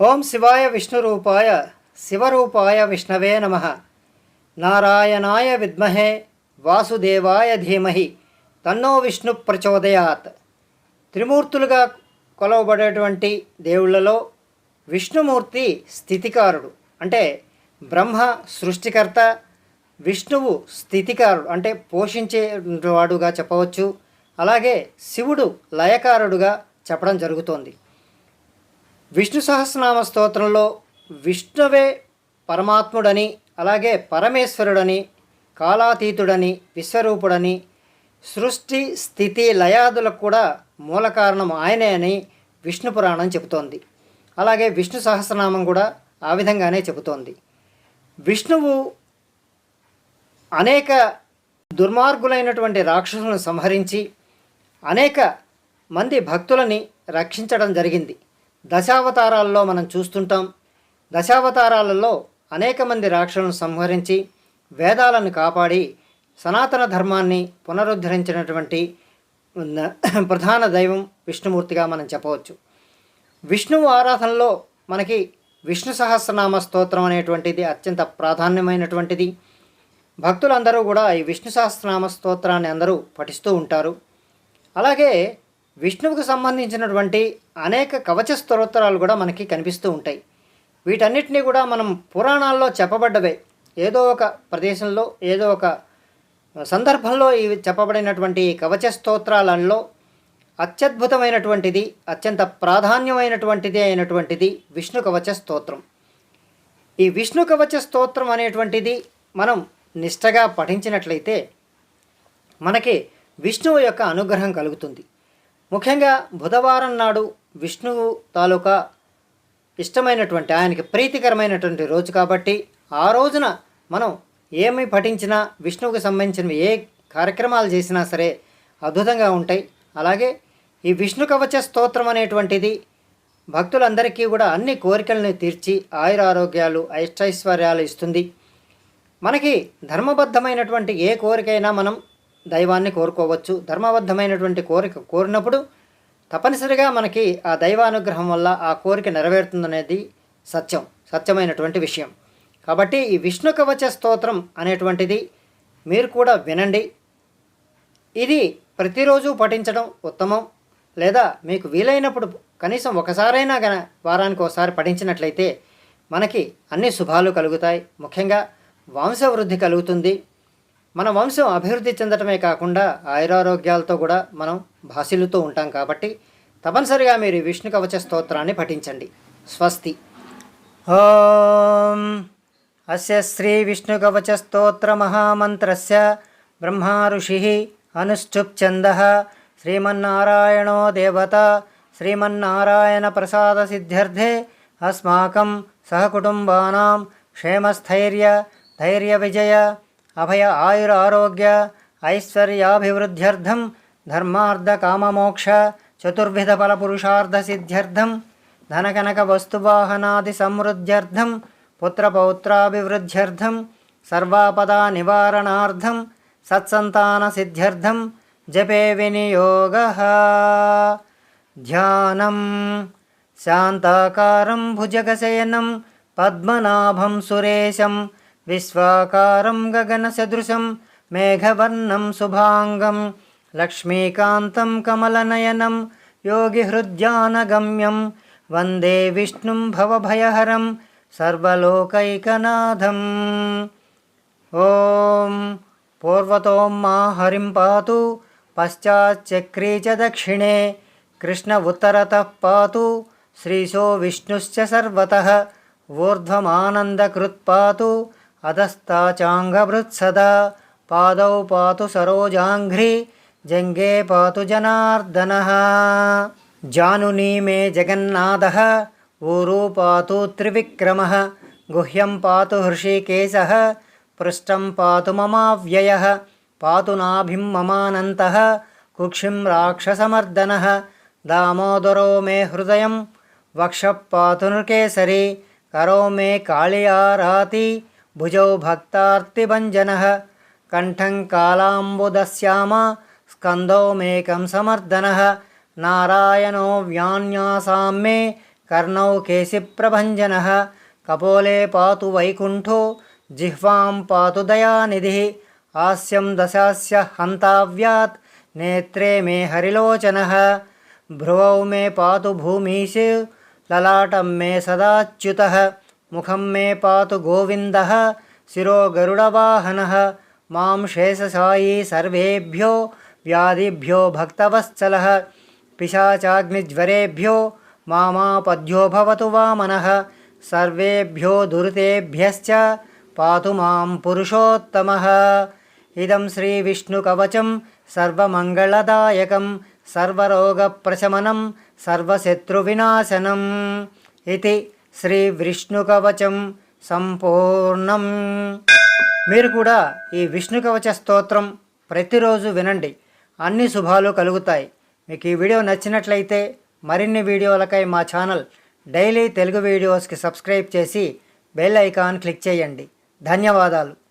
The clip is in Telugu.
ఓం శివాయ విష్ణురూపాయ శివరూపాయ విష్ణవే నమ. నారాయణాయ విద్మహే వాసుదేవాయ ధీమహి తన్నో విష్ణు ప్రచోదయాత్. త్రిమూర్తులుగా కొలవబడేటువంటి దేవుళ్ళలో విష్ణుమూర్తి స్థితికారుడు. అంటే బ్రహ్మ సృష్టికర్త విష్ణువు స్థితికారుడు. అంటే పోషించేవాడుగా చెప్పవచ్చు. అలాగే శివుడు లయకారుడుగా చెప్పడం జరుగుతోంది. విష్ణు సహస్రనామ స్తోత్రంలో విష్ణువే పరమాత్ముడని అలాగే పరమేశ్వరుడని కాలాతీతుడని విశ్వరూపుడని సృష్టి స్థితి లయాదులకు కూడా మూల కారణం ఆయనే అని విష్ణు పురాణం చెబుతోంది. అలాగే విష్ణు సహస్రనామం కూడా ఆ విధంగానే చెబుతోంది. విష్ణువు అనేక దుర్మార్గులైనటువంటి రాక్షసులను సంహరించి అనేక మంది భక్తులని రక్షించడం జరిగింది. దశావతారాల్లో మనం చూస్తుంటాం. దశావతారాలలో అనేక మంది రాక్షసులను సంహరించి వేదాలను కాపాడి సనాతన ధర్మాన్ని పునరుద్ధరించినటువంటి ప్రధాన దైవం విష్ణుమూర్తిగా మనం చెప్పవచ్చు. విష్ణువు ఆరాధనలో మనకి విష్ణు సహస్రనామ స్తోత్రం అనేటువంటిది అత్యంత ప్రాధాన్యమైనటువంటిది. భక్తులందరూ కూడా ఈ విష్ణు సహస్రనామ స్తోత్రాన్ని అందరూ పఠిస్తూ ఉంటారు. అలాగే విష్ణువుకు సంబంధించినటువంటి అనేక కవచ స్తోత్రాలు కూడా మనకి కనిపిస్తూ ఉంటాయి. వీటన్నిటినీ కూడా మనం పురాణాల్లో చెప్పబడ్డవే. ఏదో ఒక ప్రదేశంలో ఏదో ఒక సందర్భంలో ఇవి చెప్పబడినటువంటి కవచ స్తోత్రాలలో అత్యద్భుతమైనటువంటిది అత్యంత ప్రాధాన్యమైనటువంటిది అయినటువంటిది విష్ణు కవచ స్తోత్రం. ఈ విష్ణు కవచ స్తోత్రం అనేటువంటిది మనం నిష్టగా పఠించినట్లయితే మనకి విష్ణువు యొక్క అనుగ్రహం కలుగుతుంది. ముఖ్యంగా బుధవారం నాడు విష్ణువు తాలూకా ఇష్టమైనటువంటి ఆయనకి ప్రీతికరమైనటువంటి రోజు కాబట్టి ఆ రోజున మనం ఏమి పఠించినా విష్ణువుకి సంబంధించిన ఏ కార్యక్రమాలు చేసినా సరే అద్భుతంగా ఉంటాయి. అలాగే ఈ విష్ణు కవచ స్తోత్రం అనేటువంటిది భక్తులందరికీ కూడా అన్ని కోరికలను తీర్చి ఆయురారోగ్యాలు ఐష్టైశ్వర్యాలు ఇస్తుంది. మనకి ధర్మబద్ధమైనటువంటి ఏ కోరికైనా మనం దైవాన్ని కోరుకోవచ్చు. ధర్మబద్ధమైనటువంటి కోరిక కోరినప్పుడు తప్పనిసరిగా మనకి ఆ దైవానుగ్రహం వల్ల ఆ కోరిక నెరవేరుతుందనేది సత్యం సత్యమైనటువంటి విషయం. కాబట్టి ఈ విష్ణు కవచ స్తోత్రం అనేటువంటిది మీరు కూడా వినండి. ఇది ప్రతిరోజు పఠించడం ఉత్తమం. లేదా మీకు వీలైనప్పుడు కనీసం ఒకసారైనా గన వారానికి ఒకసారి పఠించినట్లయితే మనకి అన్ని శుభాలు కలుగుతాయి. ముఖ్యంగా వంశవృద్ధి కలుగుతుంది. మన వంశం అభివృద్ధి చెందటమే కాకుండా ఆయురారోగ్యాలతో కూడా మనం భాసిల్లుతూ ఉంటాం కాబట్టి తప్పనిసరిగా మీరు విష్ణు కవచ స్తోత్రాన్ని పఠించండి. స్వస్తి. ఓం. అస్య శ్రీ విష్ణు కవచ స్తోత్ర మహామంత్రస్య బ్రహ్మా ఋషి అనుష్ఠుప్ ఛంద శ్రీమన్నారాయణో దేవత శ్రీమన్నారాయణ ప్రసాద సిద్ధ్యర్థే అస్మాకం సహకుటుంబానాం క్షేమస్థైర్య ధైర్య విజయ అభయ ఆయుర ఆరోగ్య ఐశ్వర్యాభివృద్ధ్యర్థం ధర్మార్థ కామమోక్ష చతుర్విధ ఫలపురుషార్థ సిద్ధ్యర్థం ధనకనక వస్తువాహనాది సమృద్ధ్యర్థం పుత్రపౌత్రాభివృద్ధ్యర్థం సర్వాపదా నివారణార్థం సత్సంతాన సిద్ధ్యర్థం జపే వినియోగ. ధ్యానం. శాంతాకారం భుజగశయనం పద్మనాభం సురేశం విశ్వాకారం గగనసదృశం మేఘవర్ణం శుభాంగం లక్ష్మీకాంతం కమలనయనం యోగిహృద్యానగమ్యం వందే విష్ణుం భవభయహరం సర్వలోకైకనాథం. ఓం పూర్వతోం మా హరిం పాతు పశ్చాచ్చక్రీ చ దక్షిణే కృష్ణ ఉత్తరతః పాతు శ్రీశో విష్ణుశ్చ సర్వతః ఊర్ధ్వమానందకృత్ పాతు అధస్తాచాంగభృత్సదా పాదౌ పాతు సరోజాంఘ్రి జంగే పాతు జనార్దన జానునీ మే జగన్నాథ ఊరు పాతు త్రివిక్రమ గుహ్యం పాతు హృషికేశ పృష్టం పాతు మమావ్యయ పాతు నాభిం మమానంత కుక్షిం రాక్షసమర్దన దామోదరో మే హృదయం వక్ష పాతు నృకేసరి కరో మే కాళియారాతి భుజౌ భక్తార్తిభంజన కంఠం కాలాంబుదశ్యామ స్కందో మేకం సమర్దన నారాయణో వ్యాన్యాసాం మే కర్ణౌ కేశిప్రభంజన కపోలే పాతు వైకుంఠో జిహ్వాం పాతు దయానిధి హాస్యం దశాస్య హంతావ్యాత్ నేత్రే మే హరిలోచన భ్రువౌ మే పాతు భూమీష్ లలాటం మే సదాచ్యుత ముఖం మే పాతు గోవింద శిరో గరుడవాహన మాం శేషసాయి సర్వేభ్యో వ్యాధిభ్యో భక్తవత్సల పిశాచాగ్నిజ్వరేభ్యో మామాపద్యోభవతు వామన సర్వేభ్యో దురితేభ్యశ్చ పాతు మాం పురుషోత్తమ ఇదం శ్రీవిష్ణుకవచం సర్వమంగళదాయకం సర్వరోగప్రశమనం సర్వశత్రువినాశనం. ఇది శ్రీవిష్ణుకవచం సంపూర్ణం. మీరు కూడా ఈ విష్ణు కవచ స్తోత్రం ప్రతిరోజు వినండి. అన్ని శుభాలు కలుగుతాయి. మీకు ఈ వీడియో నచ్చినట్లయితే మరిన్ని వీడియోలకై మా ఛానల్ డైలీ తెలుగు వీడియోస్కి సబ్స్క్రైబ్ చేసి బెల్ ఐకాన్ క్లిక్ చేయండి. ధన్యవాదాలు.